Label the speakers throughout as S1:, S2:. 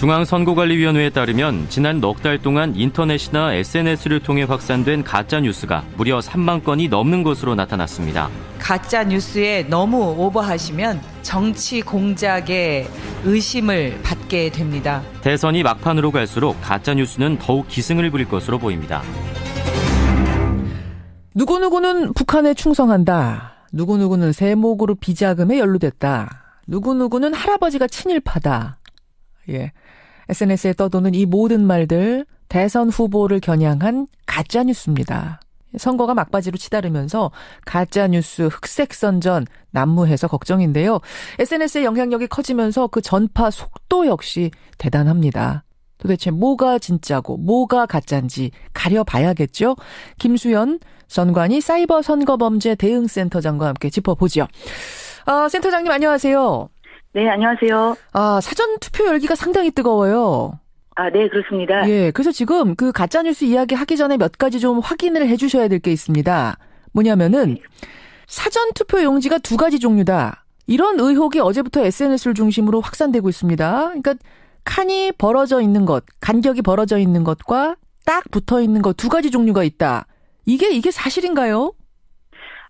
S1: 중앙선거관리위원회에 따르면 지난 넉 달 동안 인터넷이나 SNS를 통해 확산된 가짜 뉴스가 무려 3만 건이 넘는 것으로 나타났습니다.
S2: 가짜 뉴스에 너무 오버하시면 정치 공작에 의심을 받게 됩니다.
S1: 대선이 막판으로 갈수록 가짜 뉴스는 더욱 기승을 부릴 것으로 보입니다.
S3: 누구누구는 북한에 충성한다. 누구누구는 세목으로 비자금에 연루됐다. 누구누구는 할아버지가 친일파다. 예. SNS에 떠도는 이 모든 말들 대선 후보를 겨냥한 가짜 뉴스입니다. 선거가 막바지로 치달으면서 가짜 뉴스 흑색 선전 난무해서 걱정인데요. SNS의 영향력이 커지면서 그 전파 속도 역시 대단합니다. 도대체 뭐가 진짜고 뭐가 가짜인지 가려봐야겠죠. 김수연 선관위 사이버 선거범죄 대응센터장과 함께 짚어보죠. 아, 센터장님 안녕하세요.
S4: 네, 안녕하세요.
S3: 아, 사전 투표 열기가 상당히 뜨거워요.
S4: 아, 네, 그렇습니다.
S3: 예, 그래서 지금 그 가짜뉴스 이야기 하기 전에 몇 가지 좀 확인을 해 주셔야 될 게 있습니다. 뭐냐면은, 사전 투표 용지가 두 가지 종류다. 이런 의혹이 어제부터 SNS를 중심으로 확산되고 있습니다. 그러니까, 칸이 벌어져 있는 것, 간격이 벌어져 있는 것과 딱 붙어 있는 것 두 가지 종류가 있다. 이게, 이게 사실인가요?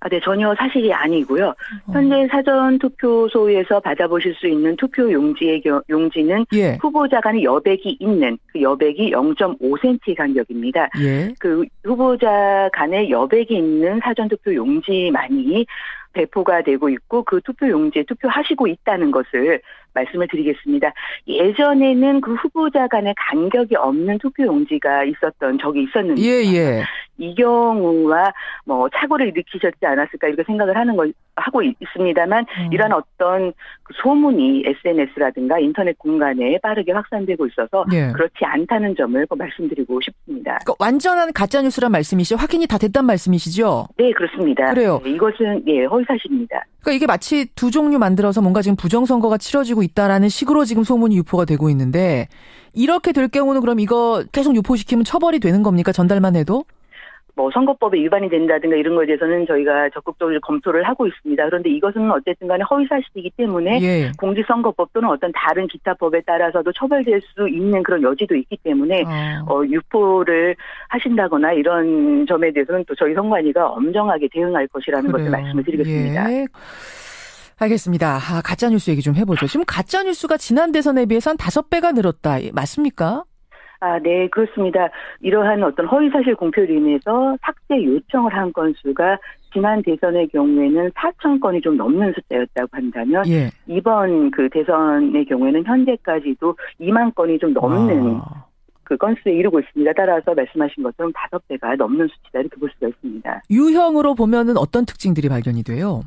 S4: 아, 네, 전혀 사실이 아니고요.
S3: 어.
S4: 현재 사전 투표소에서 받아보실 수 있는 투표 용지의 겨- 용지는
S3: 예,
S4: 후보자 간의 여백이 있는 그 여백이 0.5cm 간격입니다.
S3: 예.
S4: 그 후보자 간의 여백이 있는 사전 투표 용지만이 배포가 되고 있고 그 투표 용지에 투표하시고 있다는 것을 말씀을 드리겠습니다. 예전에는 그 후보자 간의 간격이 없는 투표 용지가 있었던 적이 있었는데
S3: 예, 예.
S4: 이 경우와 뭐 착오를 일으키셨지 않았을까 이렇게 생각을 하는 걸 하고 있- 있습니다만
S3: 음.
S4: 이러한 어떤 그 소문이 SNS라든가 인터넷 공간에 빠르게 확산되고 있어서
S3: 예.
S4: 그렇지 않다는 점을 꼭 말씀드리고 싶습니다.
S3: 그러니까 완전한 가짜 뉴스란 말씀이시죠? 확인이 다 됐단 말씀이시죠?
S4: 네 그렇습니다.
S3: 그래요.
S4: 네, 이것은 예 허위사실입니다.
S3: 그러니까 이게 마치 두 종류 만들어서 뭔가 지금 부정선거가 치러지고 있다라는 식으로 지금 소문이 유포가 되고 있는데 이렇게 될 경우는 그럼 이거 계속 유포시키면 처벌이 되는 겁니까? 전달만 해도?
S4: 뭐 선거법에 위반이 된다든가 이런 것에 대해서는 저희가 적극적으로 검토를 하고 있습니다. 그런데 이것은 어쨌든 간에 허위사실이기 때문에
S3: 예.
S4: 공직선거법 또는 어떤 다른 기타 법에 따라서도 처벌될 수 있는 그런 여지도 있기 때문에
S3: 어.
S4: 어, 유포를 하신다거나 이런 점에 대해서는 또 저희 선관위가 엄정하게 대응할 것이라는 것을
S3: 그래요.
S4: 말씀을 드리겠습니다.
S3: 예. 알겠습니다. 아, 가짜뉴스 얘기 좀 해보죠. 지금 가짜뉴스가 지난 대선에 비해서 한 다섯 배가 늘었다. 예, 맞습니까?
S4: 아, 네, 그렇습니다. 이러한 어떤 허위사실 공표로 인해서 삭제 요청을 한 건수가 지난 대선의 경우에는 4천 건이 좀 넘는 숫자였다고 한다면
S3: 예.
S4: 이번 그 대선의 경우에는 현재까지도 2만 건이 좀 넘는
S3: 아,
S4: 그 건수에 이르고 있습니다. 따라서 말씀하신 것처럼 다섯 배가 넘는 수치다 이렇게 볼 수가 있습니다.
S3: 유형으로 보면은 어떤 특징들이 발견이 돼요?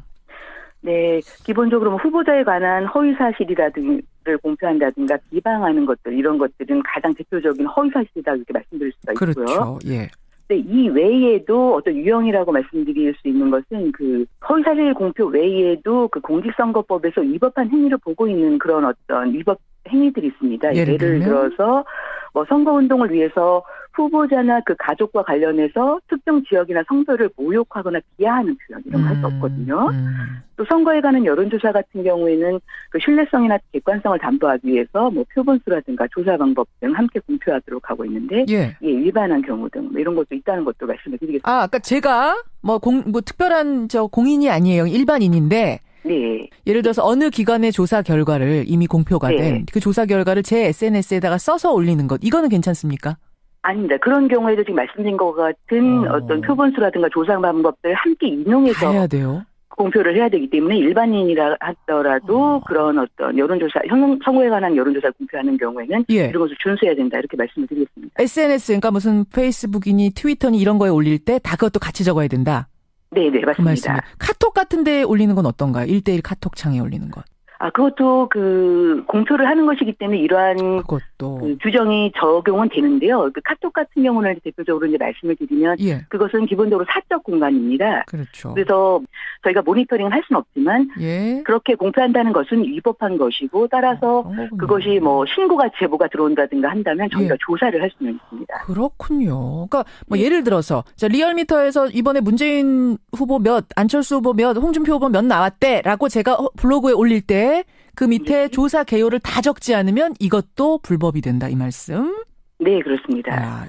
S4: 네, 기본적으로 뭐 후보자에 관한 허위 사실이라든가 공표한다든가 비방하는 것들 이런 것들은 가장 대표적인 허위 사실이다 이렇게 말씀드릴 수가 있고요.
S3: 그렇죠. 예.
S4: 근데 이 외에도 어떤 유형이라고 말씀드릴 수 있는 것은 그 허위 사실 공표 외에도 그 공직선거법에서 위법한 행위를 보고 있는 그런 어떤 위법 행위들이 있습니다.
S3: 예를 들면?
S4: 들어서 뭐 선거운동을 위해서 후보자나 그 가족과 관련해서 특정 지역이나 성별을 모욕하거나 비하하는 표현 이런 거 할수
S3: 음,
S4: 없거든요.
S3: 음.
S4: 또 선거에 관한 여론조사 같은 경우에는 그 신뢰성이나 객관성을 담보하기 위해서 뭐 표본수라든가 조사 방법 등 함께 공표하도록 하고 있는데
S3: 예.
S4: 예, 위반한 경우 등뭐 이런 것도 있다는 것도 말씀을 드리겠습니다.
S3: 아, 아까 제가 뭐 공, 뭐 특별한 저 공인이 아니에요. 일반인인데
S4: 네.
S3: 예를 들어서 어느 기관의 조사 결과를 이미 공표가
S4: 네.
S3: 된그 조사 결과를 제 SNS에다가 써서 올리는 것 이거는 괜찮습니까?
S4: 아닙니다. 그런 경우에도 지금 말씀드린 것 같은
S3: 어.
S4: 어. 떤 표본수라든가 조사 방법들 함께
S3: 다
S4: 인용해서
S3: 해야 돼요.
S4: 공표를 해야 되기 때문에 일반인이라 하더라도
S3: 어.
S4: 그런 어떤 여론조사, 현- 선거에 관한 여론조사를 공표하는 경우에는
S3: 예.
S4: 이런 것을 준수해야 된다 이렇게 말씀을 드리겠습니다.
S3: SNS 그러니까 무슨 페이스북이니 트위터니 이런 거에 올릴 때 다 그것도 같이 적어야 된다.
S4: 네, 네,
S3: 그 말씀이.
S4: 맞습니다.
S3: 카톡 같은 데 올리는 건 어떤가요? 1대1 카톡 창에 올리는 것.
S4: 아, 그것도 그 공표를 하는 것이기 때문에 이러한
S3: 그것도
S4: 그 규정이 적용은 되는데요. 그 카톡 같은 경우는 대표적으로 이제 말씀을 드리면
S3: 예.
S4: 그것은 기본적으로 사적 공간입니다.
S3: 그렇죠.
S4: 그래서 저희가 모니터링을 할 수는 없지만
S3: 예.
S4: 그렇게 공표한다는 것은 위법한 것이고 따라서
S3: 거군요.
S4: 그것이 뭐 신고가 제보가 들어온다든가 한다면 저희가
S3: 예.
S4: 조사를 할 수는 있습니다.
S3: 그렇군요. 그러니까 뭐
S4: 네.
S3: 예를 들어서 자 리얼미터에서 이번에 문재인 후보 몇, 안철수 후보 몇, 홍준표 후보 몇 나왔대라고 제가 어, 블로그에 올릴 때그 밑에
S4: 네.
S3: 조사 개요를 다 적지 않으면 이것도 불법이 된다 이 말씀.
S4: 네, 그렇습니다.
S3: 아,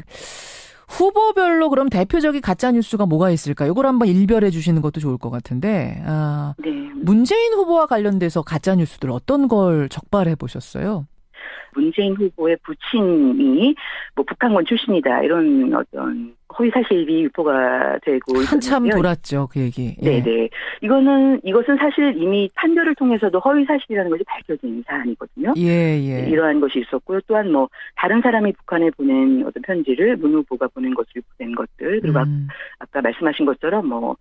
S3: 후보별로 그럼 대표적인 가짜 뉴스가 뭐가 있을까? 이걸 한번 일별해 주시는 것도 좋을 것 같은데. 아,
S4: 네.
S3: 문재인 후보와 관련돼서 가짜 뉴스들 어떤 걸 적발해 보셨어요?
S4: 문재인 후보의 부친이 뭐 북한군 출신이다 이런 어떤 허위 사실이 유포가 되고
S3: 한참
S4: 있었는데요.
S3: 돌았죠, 그 얘기. 예.
S4: 네네. 이거는 이것은 사실 이미 판결을 통해서도 허위 사실이라는 것이 밝혀진 사안이거든요.
S3: 예, 예.
S4: 이러한 것이 있었고요. 또한 뭐 다른 사람이 북한에 보낸 어떤 편지를 문 후보가 보낸 것을 유포된 것들 그리고
S3: 음,
S4: 아까 말씀하신 것처럼 뭐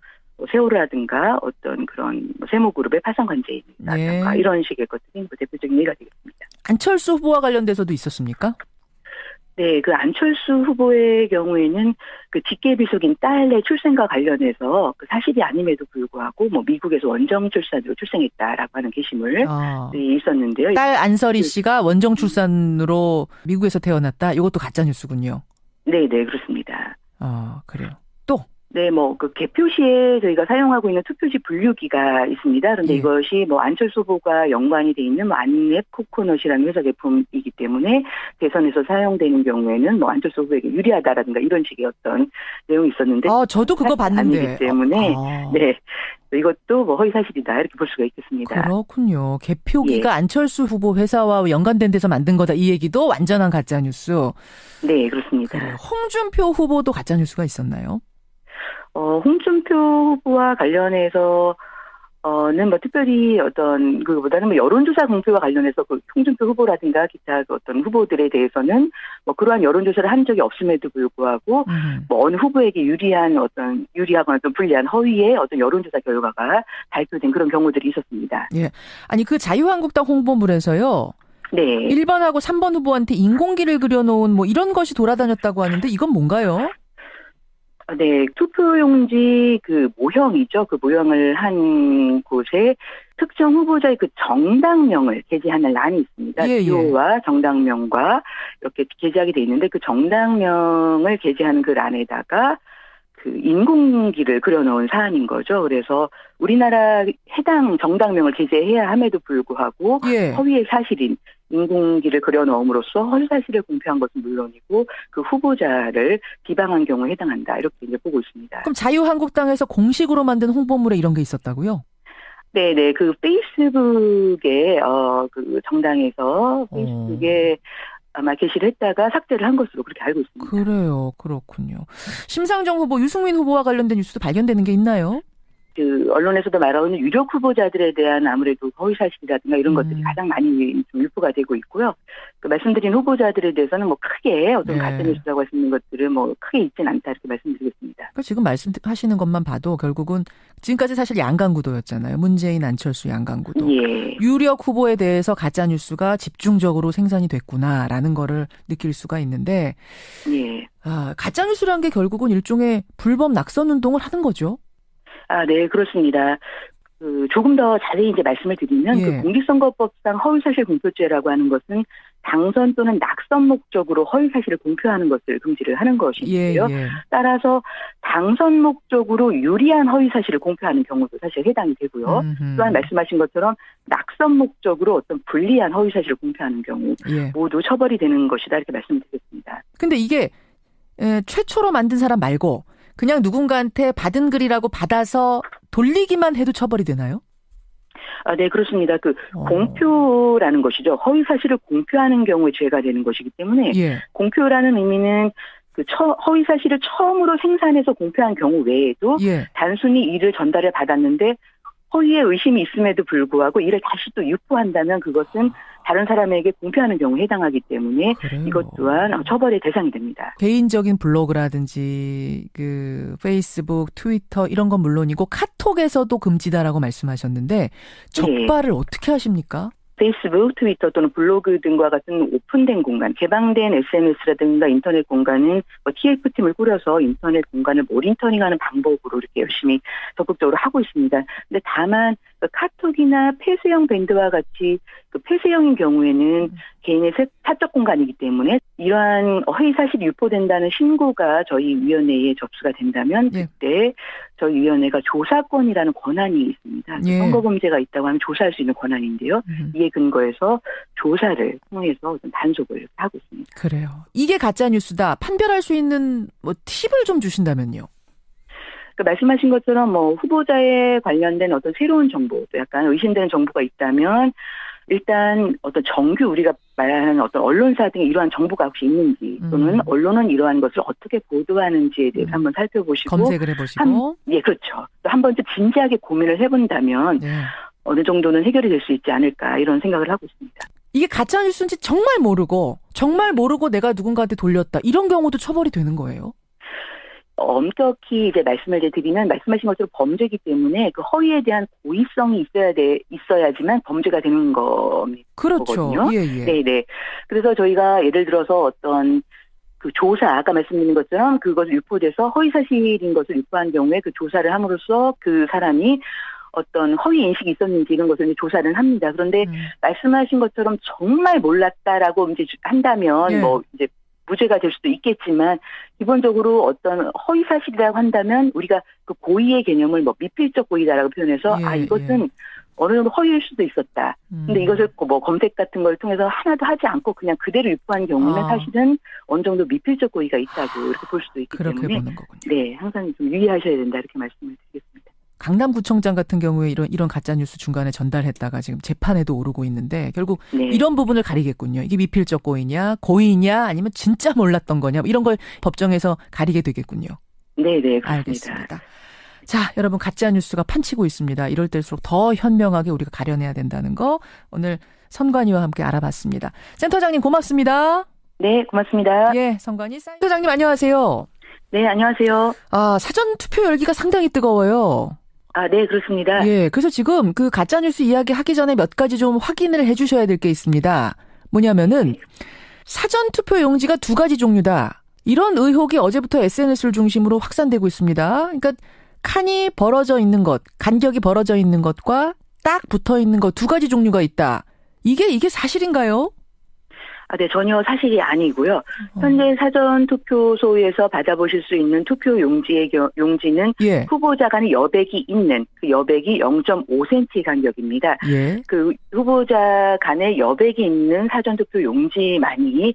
S4: 세월호라든가 어떤 그런 뭐 세모그룹의 파산 관계라든가
S3: 예.
S4: 이런 식의 것들이 뭐 대표적인 예가 되겠습니다.
S3: 안철수 후보와 관련돼서도 있었습니까?
S4: 네, 그 안철수 후보의 경우에는 그 직계 비속인 딸의 출생과 관련해서 그 사실이 아님에도 불구하고 뭐 미국에서 원정 출산으로 출생했다라고 하는 게시물
S3: 아.
S4: 이 있었는데요.
S3: 딸 안설이
S4: 그
S3: 씨가 원정 출산으로 미국에서 태어났다. 이것도 가짜 뉴스군요.
S4: 네, 네, 그렇습니다.
S3: 아, 그래요. 또
S4: 네, 뭐, 그 개표 시에 저희가 사용하고 있는 투표지 분류기가 있습니다. 그런데
S3: 예.
S4: 이것이 뭐 안철수 후보가 연관이 돼 있는 뭐 안랩 코코넛이라는 회사 제품이기 때문에 대선에서 사용되는 경우에는 뭐 안철수 후보에게 유리하다라든가 이런 식의 어떤 내용이 있었는데.
S3: 아, 저도 그거 봤는데.
S4: 아니기 때문에
S3: 아,
S4: 네. 이것도 뭐 허위 사실이다. 이렇게 볼 수가 있겠습니다.
S3: 그렇군요. 개표기가
S4: 예.
S3: 안철수 후보 회사와 연관된 데서 만든 거다. 이 얘기도 완전한 가짜 뉴스.
S4: 네, 그렇습니다.
S3: 그래요. 홍준표 후보도 가짜 뉴스가 있었나요?
S4: 어, 홍준표 후보와 관련해서 어는 뭐 특별히 어떤 그보다는 뭐 여론조사 공표와 관련해서 그 홍준표 후보라든가 기타 그 어떤 후보들에 대해서는 뭐 그러한 여론조사를 한 적이 없음에도 불구하고
S3: 음.
S4: 뭐 어느 후보에게 유리한 어떤 유리하거나 좀 불리한 허위의 어떤 여론조사 결과가 발표된 그런 경우들이 있었습니다.
S3: 아니 그 자유한국당 홍보물에서요.
S4: 네.
S3: 1번하고 3번 후보한테 인공기를 그려놓은 뭐 이런 것이 돌아다녔다고 하는데 이건 뭔가요?
S4: 네, 투표용지 그 모형이죠. 그 모형을 한 곳에 특정 후보자의 그 정당명을 게재하는 란이 있습니다.
S3: 예, 예.
S4: 기호와 정당명과 이렇게 게재하게 돼 있는데 그 정당명을 게재하는 그 란에다가 그 인공기를 그려놓은 사안인 거죠. 그래서 우리나라 해당 정당명을 게재해야 함에도 불구하고
S3: 예.
S4: 허위의 사실인 인공기를 그려넣음으로써 허위 사실을 공표한 것은 물론이고 그 후보자를 비방한 경우에 해당한다 이렇게 이제 보고 있습니다.
S3: 그럼 자유한국당에서 공식으로 만든 홍보물에 이런 게 있었다고요?
S4: 네네 그 페이스북에 어그 정당에서 페이스북에 아마 게시를 했다가 삭제를 한 것으로 그렇게 알고 있습니다.
S3: 그래요. 그렇군요. 심상정 후보, 유승민 후보와 관련된 뉴스도 발견되는 게 있나요?
S4: 그 언론에서도 말하는 유력 후보자들에 대한 아무래도 허위 사실이라든가 이런
S3: 음.
S4: 것들이 가장 많이 좀 유포가 되고 있고요. 그 말씀드린 후보자들에 대해서는 뭐 크게 어떤
S3: 네.
S4: 가짜뉴스라고 할 수 있는 것들은 뭐 크게 있진 않다 이렇게 말씀드리겠습니다.
S3: 그러니까 지금 말씀하시는 것만 봐도 결국은 지금까지 사실 양강구도였잖아요. 문재인, 안철수 양강구도.
S4: 예.
S3: 유력 후보에 대해서 가짜 뉴스가 집중적으로 생산이 됐구나라는 거를 느낄 수가 있는데
S4: 예.
S3: 아, 가짜 뉴스란 게 결국은 일종의 불법 낙선 운동을 하는 거죠.
S4: 아, 네, 그렇습니다. 그 조금 더 자세히 이제 말씀을 드리면
S3: 예.
S4: 그 공직선거법상 허위사실 공표죄라고 하는 것은 당선 또는 낙선 목적으로 허위사실을 공표하는 것을 금지를 하는
S3: 예,
S4: 것인데요.
S3: 예.
S4: 따라서 당선 목적으로 유리한 허위사실을 공표하는 경우도 사실 해당이 되고요.
S3: 음흠.
S4: 또한 말씀하신 것처럼 낙선 목적으로 어떤 불리한 허위사실을 공표하는 경우
S3: 예.
S4: 모두 처벌이 되는 것이다 이렇게 말씀드리겠습니다.
S3: 근데 이게 에, 최초로 만든 사람 말고 그냥 누군가한테 받은 글이라고 받아서 돌리기만 해도 처벌이 되나요?
S4: 아, 네, 그렇습니다. 그
S3: 어.
S4: 공표라는 것이죠. 허위 사실을 공표하는 경우에 죄가 되는 것이기 때문에
S3: 예.
S4: 공표라는 의미는 그 처, 허위 사실을 처음으로 생산해서 공표한 경우 외에도
S3: 예.
S4: 단순히 이를 전달을 받았는데 허위의 의심이 있음에도 불구하고 이를 다시 또 유포한다면 그것은 다른 사람에게 공표하는 경우에 해당하기 때문에
S3: 그래요.
S4: 이것 또한 처벌의 대상이 됩니다.
S3: 개인적인 블로그라든지 그 페이스북, 트위터 이런 건 물론이고 카톡에서도 금지다라고 말씀하셨는데 적발을 어떻게 하십니까?
S4: 페이스북, 트위터 또는 블로그 등과 같은 오픈된 공간, 개방된 SNS라든가 인터넷 공간은 뭐 TF팀을 꾸려서 인터넷 공간을 모니터링하는 방법으로 이렇게 열심히 적극적으로 하고 있습니다. 근데 다만 그 카톡이나 폐쇄형 밴드와 같이 그 폐쇄형인 경우에는 개인의 세- 사적 공간이기 때문에 이러한 허위 사실이 유포된다는 신고가 저희 위원회에 접수가 된다면
S3: 예.
S4: 그때 저희 위원회가 조사권이라는 권한이 있습니다.
S3: 예.
S4: 선거범죄가 있다고 하면 조사할 수 있는 권한인데요.
S3: 음,
S4: 이에 근거해서 조사를 통해서 단속을 하고 있습니다.
S3: 그래요. 이게 가짜 뉴스다. 판별할 수 있는 뭐 팁을 좀 주신다면요.
S4: 그 말씀하신 것처럼 뭐 후보자에 관련된 어떤 새로운 정보, 또 약간 의심되는 정보가 있다면 일단 어떤 정규 우리가 말하는 어떤 언론사 등의 이러한 정보가 혹시 있는지 또는
S3: 음.
S4: 언론은 이러한 것을 어떻게 보도하는지에 대해서
S3: 음.
S4: 한번 살펴보시고
S3: 검색을 해보시고.
S4: 예 그렇죠. 또 한 번쯤 진지하게 고민을 해본다면
S3: 네.
S4: 어느 정도는 해결이 될 수 있지 않을까 이런 생각을 하고 있습니다.
S3: 이게 가짜 뉴스인지 정말 모르고 정말 모르고 내가 누군가한테 돌렸다. 이런 경우도 처벌이 되는 거예요.
S4: 엄격히 이제 말씀을 드리면 말씀하신 것처럼 범죄이기 때문에 그 허위에 대한 고의성이 있어야 돼 있어야지만 범죄가 되는 겁니다.
S3: 그렇죠. 예, 예.
S4: 네 네. 그래서 저희가 예를 들어서 어떤 그 조사 아까 말씀드린 것처럼 그것을 유포돼서 허위 사실인 것을 유포한 경우에 그 조사를 함으로써 그 사람이 어떤 허위 인식이 있었는지 이런 것을 이제 조사를 합니다. 그런데
S3: 음.
S4: 말씀하신 것처럼 정말 몰랐다라고 이제 주- 한다면
S3: 예.
S4: 뭐 이제 무죄가 될 수도 있겠지만 기본적으로 어떤 허위 사실이라고 한다면 우리가 그 고의의 개념을 뭐 미필적 고의다라고 표현해서
S3: 예,
S4: 아 이것은 어느 정도 허위일 수도 있었다. 근데
S3: 음.
S4: 이것을 뭐 검색 같은 걸 통해서 하나도 하지 않고 그냥 그대로 유포한 경우는
S3: 아.
S4: 사실은 어느 정도 미필적 고의가 있다고 이렇게 볼 수도 있기 때문에. 네 항상 좀 유의하셔야 된다 이렇게 말씀을 드리겠습니다.
S3: 강남구청장 같은 경우에 이런 이런 가짜 뉴스 중간에 전달했다가 지금 재판에도 오르고 있는데 결국
S4: 네.
S3: 이런 부분을 가리겠군요. 이게 미필적 고의냐, 고의냐, 아니면 진짜 몰랐던 거냐, 뭐 이런 걸 법정에서 가리게 되겠군요.
S4: 네네 그렇습니다.
S3: 알겠습니다. 자, 여러분 가짜 뉴스가 판치고 있습니다. 이럴 때일수록 더 현명하게 우리가 가려내야 된다는 거 오늘 선관위와 함께 알아봤습니다. 센터장님 고맙습니다.
S4: 네 고맙습니다.
S3: 예, 선관위 센터장님 안녕하세요.
S4: 네 안녕하세요.
S3: 아, 사전 투표 열기가 상당히 뜨거워요.
S4: 아 네 그렇습니다.
S3: 예, 그래서 지금 그 가짜뉴스 이야기 하기 전에 몇 가지 좀 확인을 해 주셔야 될 게 있습니다. 뭐냐면은 사전 투표 용지가 두 가지 종류다. 이런 의혹이 어제부터 SNS를 중심으로 확산되고 있습니다. 그러니까 칸이 벌어져 있는 것, 간격이 벌어져 있는 것과 딱 붙어 있는 것 두 가지 종류가 있다. 이게 이게 사실인가요?
S4: 아, 네, 전혀 사실이 아니고요.
S3: 어.
S4: 현재 사전 투표소에서 받아보실 수 있는 투표 용지의 겨- 용지는
S3: 예,
S4: 후보자 간의 여백이 있는 그 여백이 0.5cm 간격입니다.
S3: 예,
S4: 그 후보자 간의 여백이 있는 사전 투표 용지만이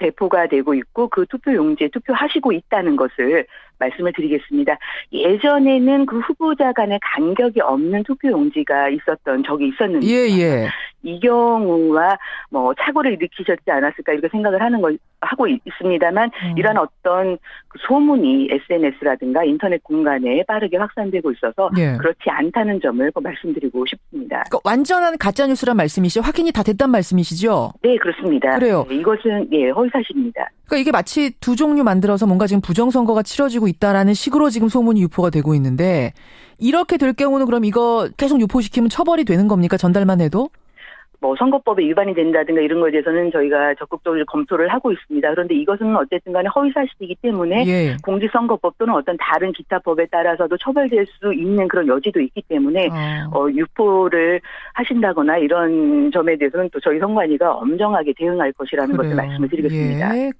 S4: 배포가 되고 있고 그 투표 용지에 투표하시고 있다는 것을 말씀을 드리겠습니다. 예전에는 그 후보자 간의 간격이 없는 투표 용지가 있었던 적이 있었는데
S3: 예, 예.
S4: 이 경우와 뭐 착오를 일으키셨지 않았을까 이렇게 생각을 하는 걸 하고 있- 있습니다만
S3: 어.
S4: 이런 어떤 그 소문이 SNS라든가 인터넷 공간에 빠르게 확산되고 있어서
S3: 예.
S4: 그렇지 않다는 점을 꼭 말씀드리고 싶습니다.
S3: 그러니까 완전한 가짜 뉴스란 말씀이시죠? 확인이 다 됐단 말씀이시죠?
S4: 네 그렇습니다.
S3: 그래요.
S4: 네, 이것은 예 허위 사실입니다.
S3: 그러니까 이게 마치 두 종류 만들어서 뭔가 지금 부정선거가 치러지고 있다라는 식으로 지금 소문이 유포가 되고 있는데 이렇게 될 경우는 그럼 이거 계속 유포시키면 처벌이 되는 겁니까? 전달만 해도?
S4: 뭐 선거법에 위반이 된다든가 이런 것에 대해서는 저희가 적극적으로 검토를 하고 있습니다. 그런데 이것은 어쨌든 간에 허위 사실이기 때문에
S3: 예.
S4: 공직선거법 또는 어떤 다른 기타 법에 따라서도 처벌될 수 있는 그런 여지도 있기 때문에
S3: 어.
S4: 어, 유포를 하신다거나 이런 점에 대해서는 또 저희 선관위가 엄정하게 대응할 것이라는 것을
S3: 그래요.
S4: 말씀을 드리겠습니다.
S3: 예.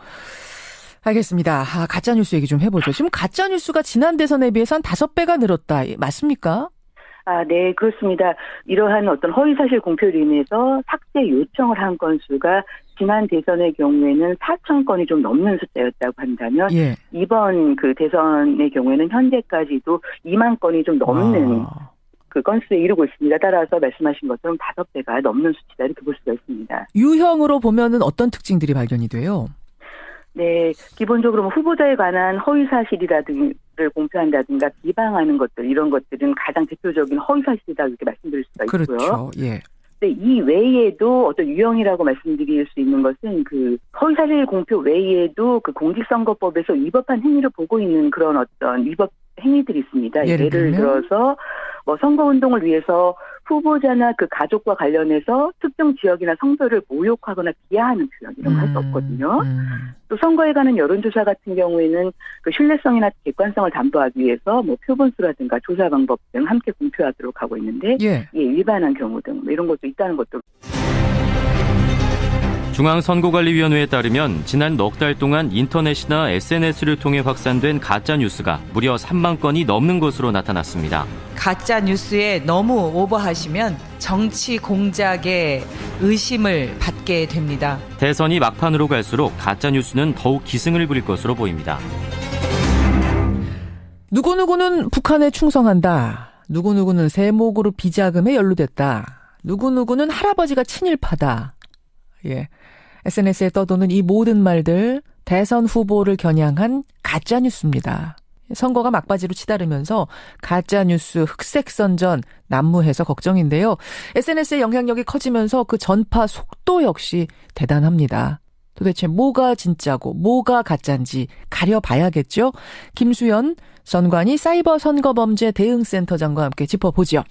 S3: 알겠습니다. 아, 가짜뉴스 얘기 좀 해보죠. 지금 가짜뉴스가 지난 대선에 비해서 한 다섯 배가 늘었다. 예, 맞습니까?
S4: 아, 네, 그렇습니다. 이러한 어떤 허위사실 공표로 인해서 삭제 요청을 한 건수가 지난 대선의 경우에는 4천 건이 좀 넘는 숫자였다고 한다면
S3: 예.
S4: 이번 그 대선의 경우에는 현재까지도 2만 건이 좀 넘는
S3: 아,
S4: 그 건수에 이르고 있습니다. 따라서 말씀하신 것처럼 다섯 배가 넘는 수치다 이렇게 볼 수가 있습니다.
S3: 유형으로 보면은 어떤 특징들이 발견이 돼요?
S4: 네, 기본적으로 뭐 후보자에 관한 허위 사실이라든 가 공표한다든가 비방하는 것들 이런 것들은 가장 대표적인 허위 사실이다 이렇게 말씀드릴 수가 있고요.
S3: 그렇죠. 예.
S4: 근데 이 외에도 어떤 유형이라고 말씀드릴 수 있는 것은 그 허위 사실 공표 외에도 그 공직선거법에서 위법한 행위를 보고 있는 그런 어떤 위법 행위들이 있습니다.
S3: 예를
S4: 예를? 들어서 뭐 선거 운동을 위해서 후보자나 그 가족과 관련해서 특정 지역이나 성별을 모욕하거나 비하하는 표현 이런 거 할수 없거든요.
S3: 음.
S4: 또 선거에 관한 여론조사 같은 경우에는 그 신뢰성이나 객관성을 담보하기 위해서 뭐 표본수라든가 조사 방법 등 함께 공표하도록 하고 있는데
S3: 예.
S4: 예, 일반한 경우 등뭐 이런 것도 있다는 것도
S1: 중앙선거관리위원회에 따르면 지난 넉 달 동안 인터넷이나 SNS를 통해 확산된 가짜 뉴스가 무려 3만 건이 넘는 것으로 나타났습니다.
S2: 가짜 뉴스에 너무 오버하시면 정치 공작에 의심을 받게 됩니다.
S1: 대선이 막판으로 갈수록 가짜 뉴스는 더욱 기승을 부릴 것으로 보입니다.
S3: 누구누구는 북한에 충성한다. 누구누구는 세목으로 비자금에 연루됐다. 누구누구는 할아버지가 친일파다. 예. SNS에 떠도는 이 모든 말들 대선 후보를 겨냥한 가짜 뉴스입니다. 선거가 막바지로 치달으면서 가짜 뉴스 흑색 선전 난무해서 걱정인데요. SNS의 영향력이 커지면서 그 전파 속도 역시 대단합니다. 도대체 뭐가 진짜고 뭐가 가짜인지 가려봐야겠죠. 김수연 선관위 사이버 선거범죄 대응센터장과 함께 짚어보죠.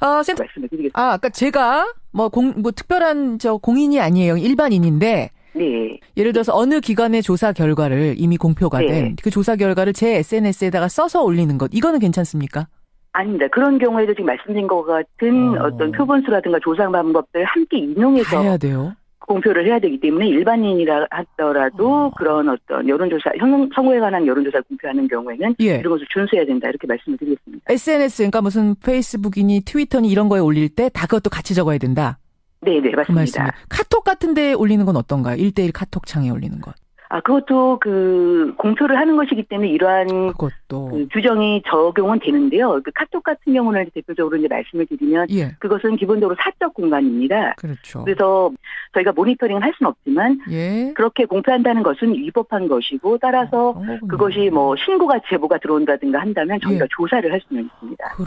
S3: 아, 센터,
S4: 말씀을 드리겠습니다.
S3: 아, 아까 제가 뭐 공, 뭐 특별한 저 공인이 아니에요. 일반인인데
S4: 네.
S3: 예를 들어서 어느 기관의 조사 결과를 이미 공표가
S4: 네.
S3: 된그 조사 결과를 제 SNS에다가 써서 올리는 것 이거는 괜찮습니까?
S4: 아닙니다. 그런 경우에도 지금 말씀드린 것 같은
S3: 어.
S4: 어. 떤 표본수라든가 조사 방법들 함께
S3: 다
S4: 인용해서
S3: 해야 돼요.
S4: 공표를 해야 되기 때문에 일반인이라 하더라도
S3: 어.
S4: 그런 어떤 여론조사, 현- 선거에 관한 여론조사를 공표하는 경우에는
S3: 예.
S4: 이런 것을 준수해야 된다 이렇게 말씀을 드리겠습니다.
S3: SNS 그러니까 무슨 페이스북이니 트위터니 이런 거에 올릴 때 다 그것도 같이 적어야 된다.
S4: 네, 네,
S3: 그.
S4: 맞습니다.
S3: 카톡 같은 데 올리는 건 어떤가요? 1대1 카톡 창에 올리는 것.
S4: 아, 그것도 그 공표를 하는 것이기 때문에 이러한
S3: 그것도
S4: 그 규정이 적용은 되는데요. 그 카톡 같은 경우는 대표적으로 이제 말씀을 드리면
S3: 예.
S4: 그것은 기본적으로 사적 공간입니다.
S3: 그렇죠.
S4: 그래서 저희가 모니터링을 할 수는 없지만
S3: 예.
S4: 그렇게 공표한다는 것은 위법한 것이고 따라서
S3: 거군요.
S4: 그것이 뭐 신고가 제보가 들어온다든가 한다면 저희가
S3: 예.
S4: 조사를 할 수는 있습니다.
S3: 그렇